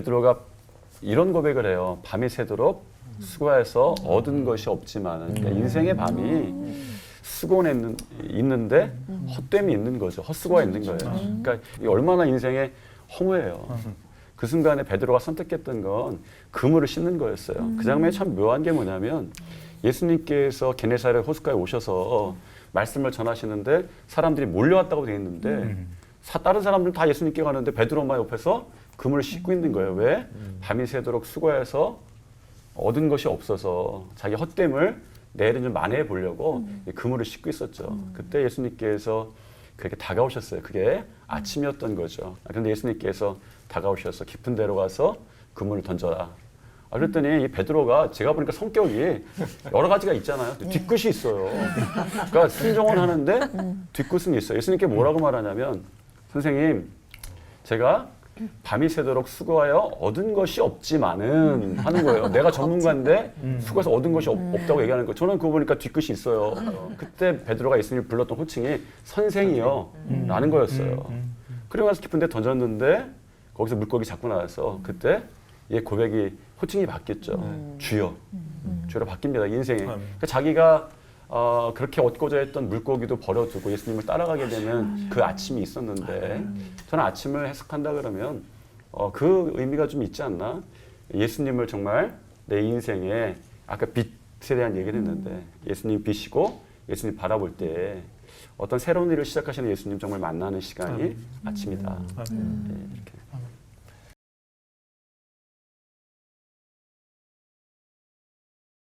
베드로가 이런 고백을 해요. 밤이 새도록 수고해서 얻은 것이 없지만 그러니까 인생의 밤이 수고는 있는, 있는데 헛됨이 있는 거죠. 헛수고가 있는 거예요. 그러니까 이 얼마나 인생의 허무해요. 그 순간에 베드로가 선택했던 건 그물을 씻는 거였어요. 그 장면이 참 묘한 게 뭐냐면 예수님께서 게네사렛 호숫가에 오셔서 말씀을 전하시는데 사람들이 몰려왔다고 돼 있는데 사- 다른 사람들은 다 예수님께 가는데 베드로만 옆에서 그물을 씻고 있는 거예요. 왜? 밤이 새도록 수고해서 얻은 것이 없어서 자기 헛됨을 내일은 좀 만회해 보려고 이 그물을 씻고 있었죠. 그때 예수님께서 그렇게 다가오셨어요. 그게 아침이었던 거죠. 아, 그런데 예수님께서 다가오셔서 깊은 데로 가서 그물을 던져라. 아, 그랬더니 이 베드로가 제가 보니까 성격이 여러 가지가 있잖아요. 뒤끝이 있어요. 그러니까 순종은 하는데 뒤끝은 있어요. 예수님께 뭐라고 말하냐면 선생님 제가 밤이 새도록 수고하여 얻은 것이 없지만은 하는 거예요. 내가 전문가인데 수고해서 얻은 것이 없, 다고 얘기하는 거예요. 저는 그거 보니까 뒤끝이 있어요. 그때 베드로가 예수님 불렀던 호칭이 선생이요 라는 거였어요. 그리고 나서 깊은 데 던졌는데 거기서 물고기 잡고 나와서 그때 얘 고백이 호칭이 바뀌었죠. 주여. 주로 바뀝니다. 인생에. 그러니까 자기가 어, 그렇게 얻고자 했던 물고기도 버려두고 예수님을 따라가게 되는 그 아침이 있었는데 저는 아침을 해석한다 그러면 어, 그 의미가 좀 있지 않나? 예수님을 정말 내 인생에 아까 빛에 대한 얘기를 했는데 예수님 빛이고 예수님 바라볼 때 어떤 새로운 일을 시작하시는 예수님 정말 만나는 시간이 아침이다. 예, 이렇게.